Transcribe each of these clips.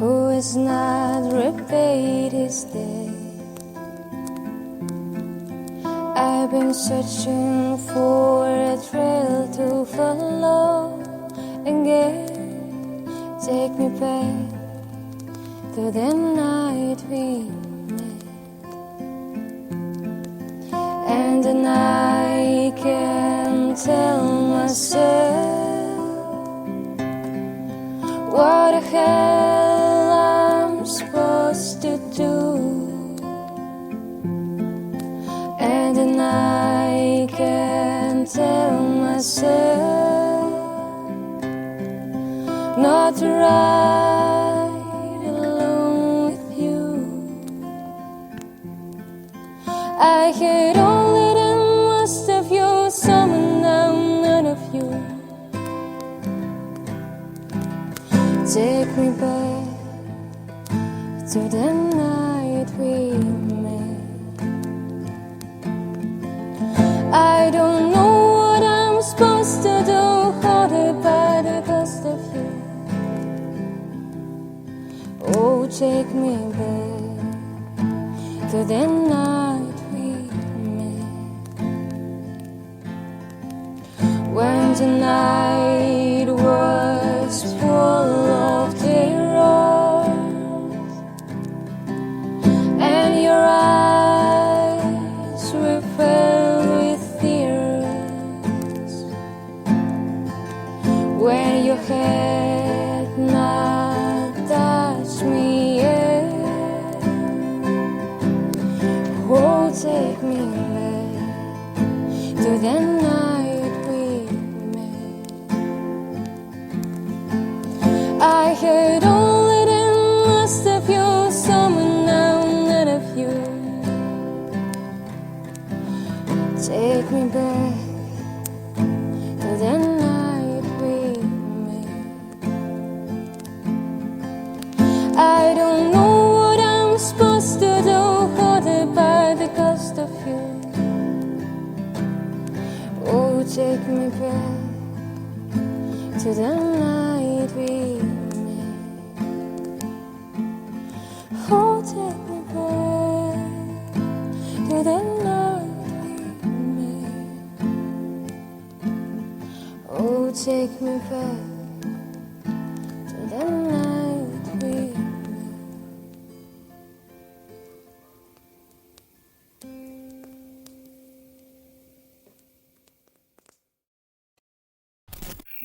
who is not repaid his day. I've been searching for a trail to follow again. Take me back to the night we met, and the I can tell myself. Tell myself not to ride alone with you. I had only the most of you, some and now none of you. Take me back to the night we take me back to the night we met. When the Take me back to the night we met. I don't know what I'm supposed to do, haunted by the ghost of you. Oh, take me back to the night we take me back to the night we met.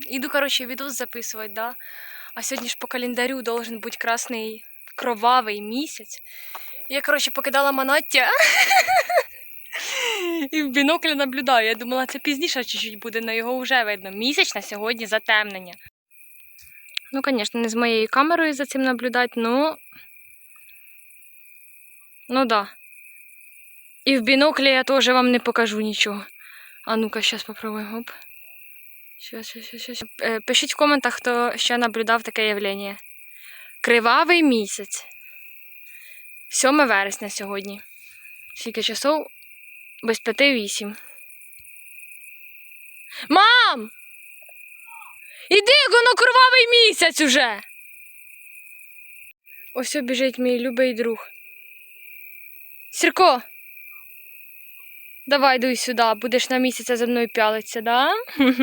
Іду, коротше, відос записувати, да? А сьогодні ж по календарю должен бути красний кровавий місяць. Я, коротше, покидала манаття. І в біноклі наблюдаю. Я думала, це пізніше чуть-чуть буде, але його вже видно. Місяць на сьогодні затемнення. Ну, звісно, не з моєю камерою за цим наблюдати, ну. Ну да. І в біноклі я теж вам не покажу нічого. А ну-ка, зараз попробуємо. Оп. Щас, щас, щас, щас. Е, Пишіть в коментах, хто ще наблюдав таке явлення. Кривавий місяць. 7 вересня сьогодні. Скільки часов? Без п'яти вісім. Мам! Іди, воно кривавий місяць уже. Ось біжить мій любий друг. Сірко. Давай дуй сюди, будеш на місяця за мною пялитися, да?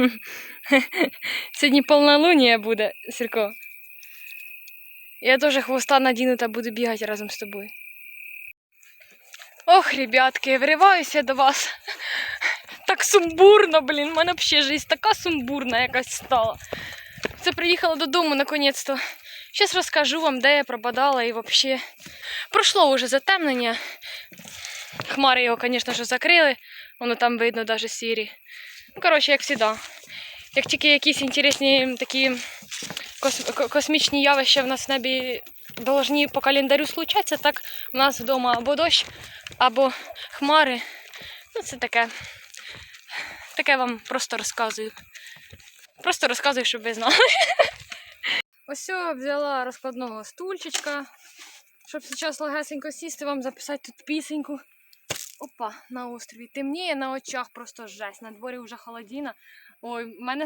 Сьогодні полнолунія буде, Сірко. Я теж хвоста надіну та буду бігати разом з тобою. Ох, ребятки, вриваюся до вас. Так сумбурно, блін. У мене взагалі життя така сумбурна якась стала. Це приїхала додому наконець-то. Зараз розкажу вам, де я пропадала і взагалі. Пройшло вже затемнення. Хмари його, звісно закрили. Воно там видно навіть сірі. Ну, коротше, як завжди. Як тільки якісь інтересні такі кос- космічні явища в нас в небі должні по календарю случатися, так у нас вдома або дощ, або хмари. Ну, це таке. Таке вам просто розказую. Просто розказую, щоб ви знали. Ось взяла розкладного стульчичка, щоб зараз легесенько сісти, вам записати тут пісеньку. Опа, на острові. Темніє на очах, просто жесть. На дворі вже холодіна. Ой, в мене.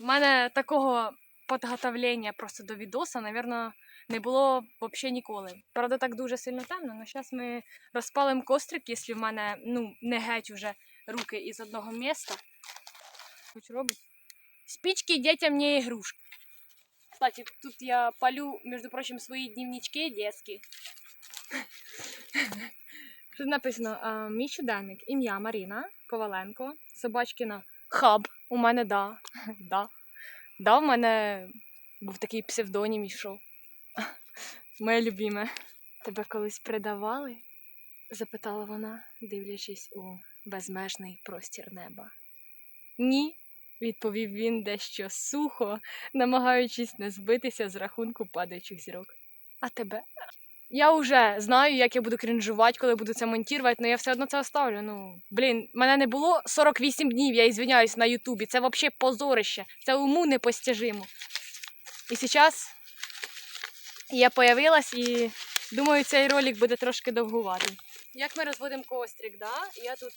В мене такого підготовлення просто до відоса, напевно, Не було взагалі ніколи. Правда, так дуже сильно темно, але зараз ми розпалимо кострик, якщо в мене ну, не геть уже руки із одного міста. Хоч робить. Спички дітям не ігрушки. Кстати, тут я палю, між прочим, свої дневнички детські. Тут написано мій щоденник, ім'я Маріна Коваленко, собачкіна Хаб. У мене да. да. Да, в мене був такий псевдонім ішов. Моє любіме. Тебе колись придавали? запитала вона, дивлячись у безмежний простір неба. Ні, відповів він дещо сухо, намагаючись не збитися з рахунку падаючих зірок. А тебе? Я вже знаю, як я буду крінжувати, коли буду це монтувати, але я все одно це оставлю. Ну, блін, мене не було 48 днів, я ізвиняюсь на Ютубі. Це взагалі позорище. Це уму непостижимо. І зараз я появилась і думаю, цей ролик буде трошки довгуватий. Як ми розводимо кострик, да? Я тут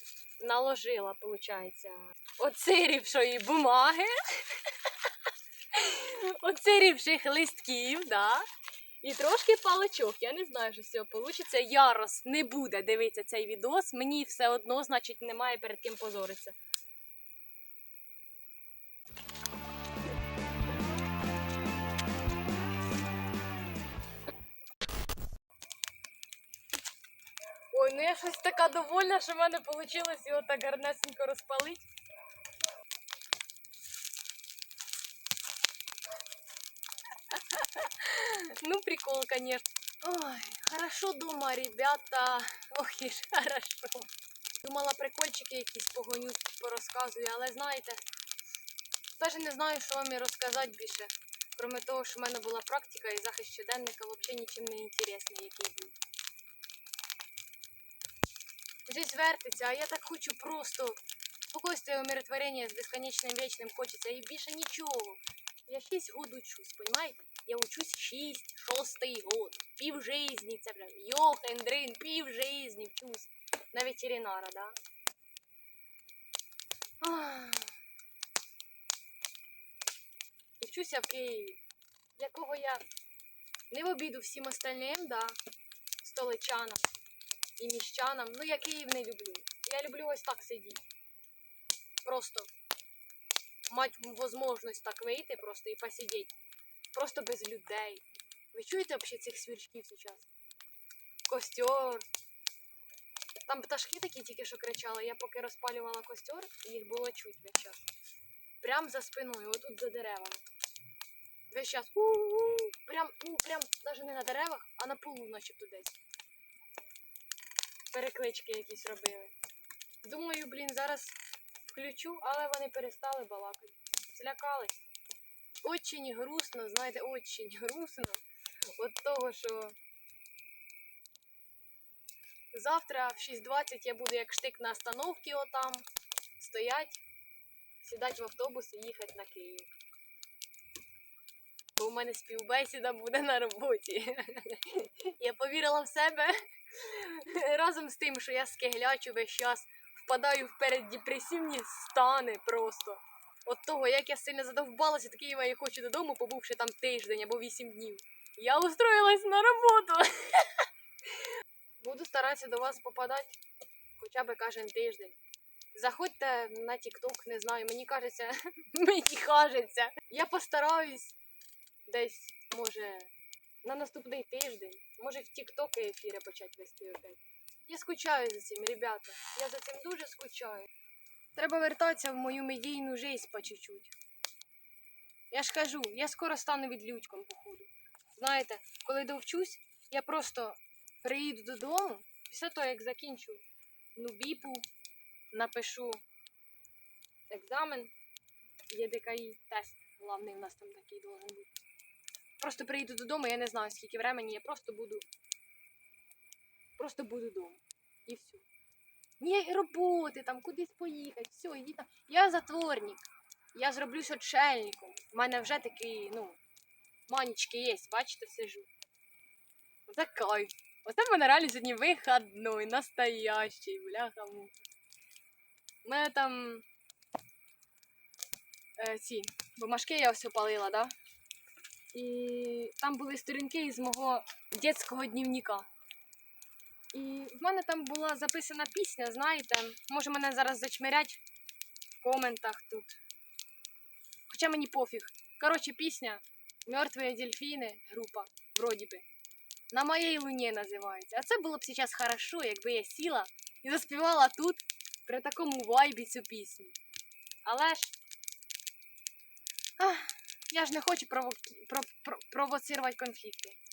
наложила, виходить, оцирівшої бумаги, оцирівших листків, да? І трошки паличок. Я не знаю, що з цього вийде. Ярос не буде дивитися цей відос. Мені все одно, значить, немає перед ким позоритися. Ой, ну я щось така довольна, що в мене вийшло його так гарнесенько розпалити. Ну, прикол, конечно. Ой, хорошо дома, ребята. Ох, і ж хорошо. Думала, прикольчики якісь погоню, порозказую, але знаєте, навіть не знаю, що вам і розказати більше. Кроме того, що в мене була практика і захист щоденника взагалі нічим не інтересний, який був. Жизнь вертиться, а я так хочу просто спокойствие, умиротворення з безконечним вічним хочеться і більше нічого. Я 6 год учусь, понимаете? Я учусь 6, шостий год. Пів жизни, це прям йохендрин, пів жизни вчусь. На ветеринара, да? Ах. І вчуся в Києві, якого я не в обіду всім остальним, да, столичанам і міщанам. Ну, я Київ не люблю. Я люблю ось так сидіти. Просто мати можливість так вийти просто і посидіти. Просто без людей. Ви чуєте взагалі цих свірчків зараз? Костер. Там пташки такі тільки що кричали. Я поки розпалювала костер, їх було чуть весь час. Прям за спиною, отут за деревами. Весь час. У-у-у. Прям, ну, прям навіть не на деревах, а на полу, начебто десь. Переклички якісь робили. Думаю, блін, зараз включу, але вони перестали балакати. Злякались. Очень грустно, знаєте, очень грустно. От того, що завтра в 6.20 я буду як штик на остановці отам стоять, сідати в автобус і їхати на Київ. Бо в мене співбесіда буде на роботі. Я повірила в себе разом з тим, що я скеглячу весь час, впадаю в переддепресивні стани просто. От того, як я сильно задовбалася до Києва і хочу додому, побувши там тиждень або вісім днів. Я устроїлась на роботу. Буду старатися до вас попадати хоча б кожен тиждень. Заходьте на TikTok, не знаю, мені кажеться, мені кажеться. Я постараюсь десь, може, на наступний тиждень, може в TikTok ефіри почати вести опять. Я скучаю за цим, ребята. Я за цим дуже скучаю. Треба вертатися в мою медійну жизнь по чуть-чуть. Я ж кажу, я скоро стану відлюдьком, походу. Знаєте, коли довчусь, я просто приїду додому, після того, як закінчу ну, біпу, напишу екзамен, ЄДКІ, тест. Головний в нас там такий должен бути. Просто приїду додому, я не знаю, скільки времени, я просто буду. Просто буду вдома. І все. Ні роботи, там кудись поїхати, все, іди там. Я затворник. Я зроблюсь отшельником. У мене вже такі, ну, манічки є, бачите, сижу. Оце кайф. Оце в мене реально сьогодні вихідний, настоящий, бляха му. У мене там е, ці бумажки я ось опалила, да? І там були сторінки із мого дитячого дневника. І в мене там була записана пісня, знаєте, може мене зараз зачмирять в коментах тут. Хоча мені пофіг. Коротше, пісня Мертві дельфіни, група, вроді би. На моїй луні називається. А це було б зараз хорошо, якби я сіла і заспівала тут при такому вайбі цю пісню. Але ж. Ах, я ж не хочу провоки... про... конфлікти.